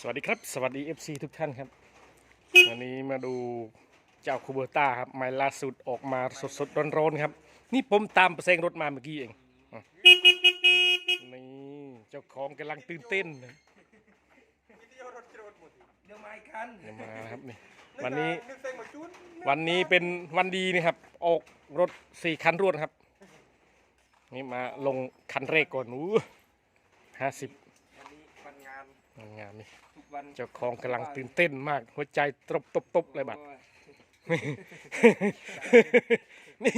สวัสดีครับ สวัสดี FC ทุกท่านครับ วันนี้มาดูเจ้าคูเบอร์ต้าครับไม้ล่าสุดออกมาสดๆร้อนๆครับ นี่ผมตามประเซงรถมาเมื่อกี้เองอะนี่เจ้าของกำลังตื่นเต้นนะเดี๋ยวมาอีกคันเดี๋ยวมาครับนี่วันนี้นึกเซ็งมาจุดวันนี้เป็นวันดีนี่ครับออกรถสี่คันรวดครับ นี่มาลงคันแรกก่อนอู้ห้าสิบวันนี้วัน งานงานนี่ทุกวันเจ้าของกำลังตื่นเต้นมาก หัวใจตบตบตบเลยบัด นี่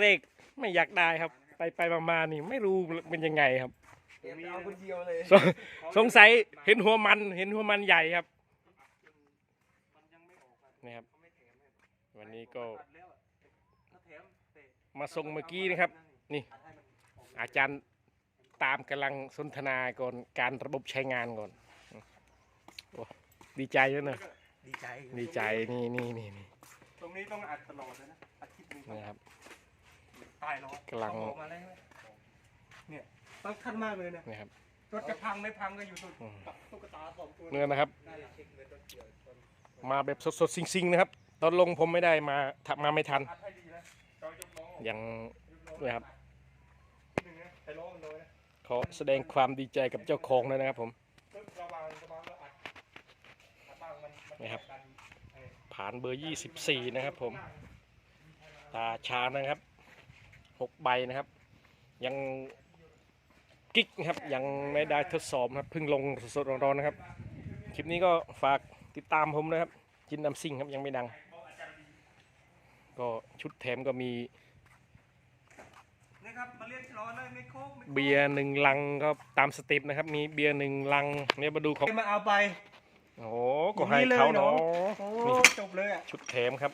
เรกๆ ไม่อยากได้ครับ ไปไปมามานี่ไม่รู้เป็นยังไงครับ เดี๋ยวเอาคนเดียวเลยสสงสัยเห็นหัวมันเห็นหัวมันใหญ่ครับมันยังไม่ออกอะนี่ครับเขาไม่แถมให้วันนี้ก็ตัดแล้วอะถ้าแถมแต่มาส่งเมื่อกี้นะครับ นี่ตัดให้มันออกอาจารย์ ตามกำลังสนทนาก่อนการระบบใช้งานก่อนโอ้ดีใจด้วยเนอะดีใจดีใจนี่นี่นี่นี่ตรงนี้ต้องอัดตลอดเลยนะอาทิตย์หนึงนะครับ ตายแล้วกำลังเอาออกมาแล้วใช่ไหมเนี่ยต้องขั้นมากเลยนะนะครับรถจะพังไม่พังก็อยู่ตรงอืมกับตุ๊กตาสองตัวเนื้อนะครับได้เช็คเลยรถเกี่ยวชนมาแบบสดๆซิงๆนะครับ ตอนลงผมไม่ได้มาทัมาไม่ทันอัดให้ดีนะเรายกล้อออกยังยกล้อเนี่ยครับ นิดนึงนะใส่ล้อมันเลยนะ ขอแสดงความดีใจกับเจ้าของเลยนะครับผมปึ๊บระวังระวังแล้วอัดอัดบ้างมันมันนี่ครับผ่านเบอร์ 24 นะครับผม ตาชานะครับ6ใบนะครับ ยังกิ๊กนะครับ ยังไม่ได้ทดสอบนะครับเพิ่งลงสดๆร้อนๆนะครับ คลิปนี้ก็ฝากติดตามผมนะครับ จินดำซิ่งครับยังไม่ดัง ก็ชุดแถมก็มี นี่ครับมาเรียกร้อนเลยไม่โค้งไม่โค้งเบียร์หนึ่งลังก็ตามสเต็ปนะครับ มีเบียร์หนึ่งลังเนี่ยมาดูของมาเอาไปโอ้โหก็ให้เขาเนาะโอ้นี่จบเลยอะชุดแถมครับ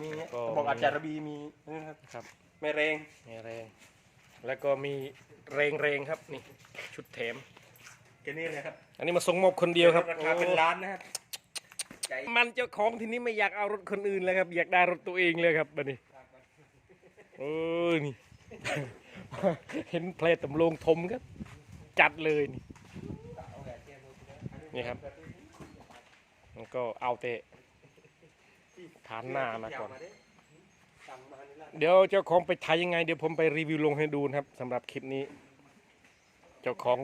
มีก็บอกอาจารย์ระบีมีนี่นะครับครับแม่เรงนี่แรง แล้วก็มีเรงเรงๆครับนี่ชุดแถมแกนี่เลยครับ อันนี้มาส่งมอบคนเดียวครับราคาเป็นล้านนะครับใจโอ้มันเจ้าของทีนี้ไม่อยากเอารถคนอื่นเลยครับ อยากได้รถตัวเองเลยครับบัดนี้ เออนี่ เห็นเพลทตำลงทมครับจัดเลยนี่นี่ครับมันก็เอาเตะฐานหน้ามาก่อน เดี๋ยวเจ้าของไปถ่ายยังไง เดี๋ยวผมไปรีวิวลงให้ดูนะครับสำหรับคลิปนี้ เจ้าของ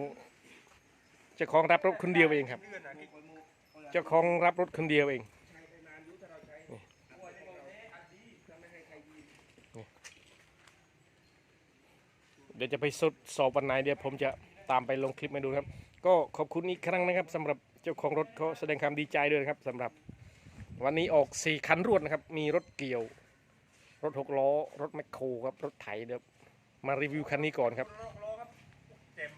เจ้าของรับรถคนเดียวเองครับ เจ้าของรับรถคนเดียวเอง เดี๋ยวจะไปสดสอบวันไหนเดี๋ยวผมจะตามไปลงคลิปมาดูครับ ก็ขอบคุณอีกครั้งนะครับสำหรับเจ้าของรถเขาแสดงความดีใจด้วยนะครับสำหรับวันนี้ออกสี่คันรวดนะครับ มีรถเกี่ยว รถหกล้อ รถแมคโครครับ รถไถเดี๋ยวมารีวิวคันนี้ก่อนครับรอรอครับเต็ม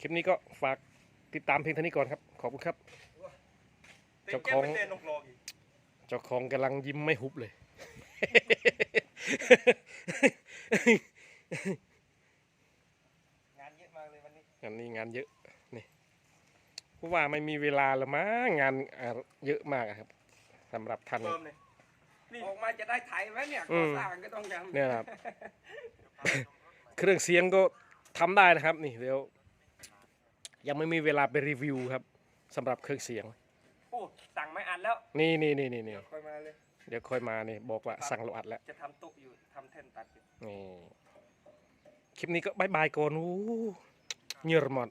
คลิปนี้ก็ฝากติดตามเพียงเท่านี้ก่อนครับ ขอบคุณครับเต็มเจ้าแก้ขอมงไม่เต้นนกรออีกเจ้าของกำลังยิ้มไม่หุบเลย งานเยอะมากเลยวันนี้ งานนี้งานเยอะนี่ เพราะว่าไม่มีเวลาละมั้งงานอ่าเยอะมากอะครับสำหรับท่าน เพิ่มเลยนี่ออกมาจะได้ไถไหมเนี่ยอืก่อมสร้างก็ต้องทำเนี่ยนะครับ เครื่องเสียงก็ทำได้นะครับ นี่เดี๋ยว ยังไม่มีเวลาไปรีวิวครับสำหรับเครื่องเสียง โอ้สั่งไม่อัดแล้ว นี่นี่นี่นี่นี่ค่อยมาเลย เดี๋ยวค่อยมานี่บอกว่าสั่งเราอัดแล้ว จะทำโต๊ะอยู่ทำแท่นตัดอยู่นี่คลิปนี้ก็บายบายก่อนอู้เหงื่อหมด